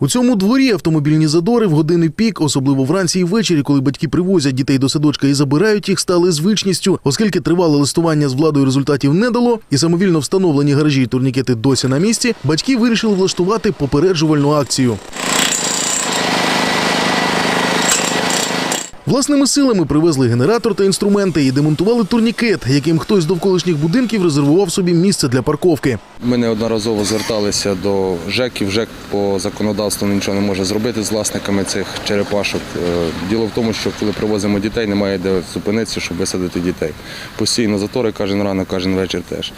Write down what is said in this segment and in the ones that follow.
У цьому дворі автомобільні задори в години пік, особливо вранці і ввечері, коли батьки привозять дітей до садочка і забирають їх, стали звичністю, оскільки тривале листування з владою результатів не дало, і самовільно встановлені гаражі і турнікети досі на місці. Батьки вирішили влаштувати попереджувальну акцію. Власними силами привезли генератор та інструменти і демонтували турнікет, яким хтось з довколишніх будинків резервував собі місце для парковки. Ми неодноразово зверталися до ЖЕКів. ЖЕК по законодавству нічого не може зробити з власниками цих черепашок. Е, Діло в тому, що коли привозимо дітей, немає де зупинитися, щоб висадити дітей. Постійно затори кожен ранок, кожен вечір теж.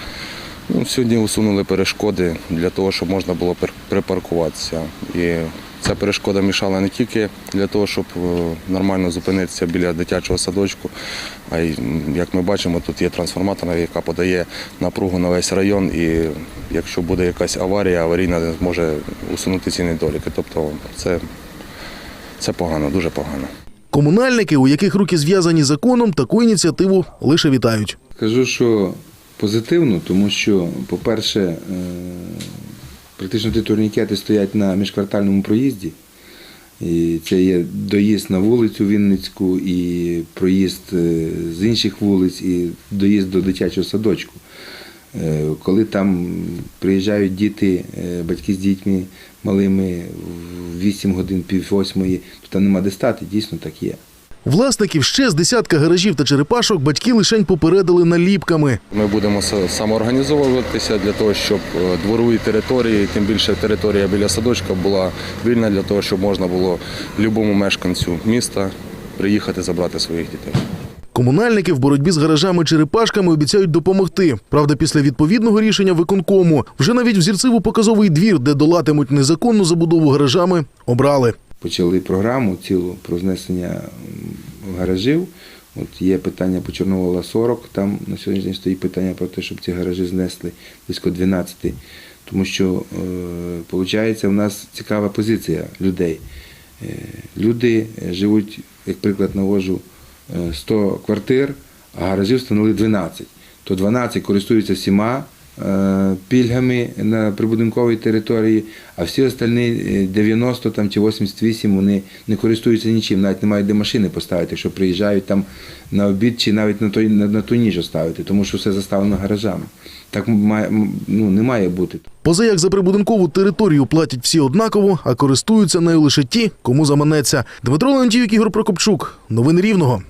Ну, сьогодні усунули перешкоди для того, щоб можна було припаркуватися. І ця перешкода мішала не тільки для того, щоб е, нормально зупинитися біля дитячого садочку, а й, як ми бачимо, тут є трансформатор, яка подає напругу на весь район. І якщо буде якась аварія, аварійна зможе усунути ці недоліки. Тобто це, це погано, дуже погано. Комунальники, у яких руки зв'язані законом, таку ініціативу лише вітають. Скажу, що позитивно, тому що, по-перше, е, практично ті турнікети стоять на міжквартальному проїзді. І це є доїзд на вулицю Вінницьку, і проїзд е, з інших вулиць, і доїзд до дитячого садочку. Е, Коли там приїжджають діти, е, батьки з дітьми малими в 8 годин, пів восьмої, то там нема де стати, дійсно так є. Власників ще з десятка гаражів та черепашок батьки лишень попередили наліпками. Ми будемо самоорганізовуватися для того, щоб е, дворові території, тим більше територія біля садочка, була вільна для того, щоб можна було любому мешканцю міста приїхати забрати своїх дітей. Комунальники в боротьбі з гаражами-черепашками обіцяють допомогти. Правда, після відповідного рішення виконкому вже навіть взірциво-показовий двір, де долатимуть незаконну забудову гаражами, обрали. почали програму цілу про знесення гаражів. От є питання по Чорновола 40, там на сьогоднішній день стоїть питання про те, щоб ці гаражі знесли близько 12. Тому що, виходить, у нас цікава позиція людей. Е, Люди е, живуть, як приклад навожу, е, 100 квартир, а гаражів встановили 12. То 12 користуються всіма е, пільгами на прибудинковій території, а всі остальні е, 90 там, чи 88 вони не користуються нічим, навіть не мають де машини поставити, якщо приїжджають там на обід чи навіть на, той, на, на ту ніч оставити, тому що все заставлено гаражами. Так має, ну, не має бути. Поза як за прибудинкову територію платять всі однаково, а користуються нею лише ті, кому заманеться. Дмитро Леонтіюк, Ігор Прокопчук. Новини Рівного.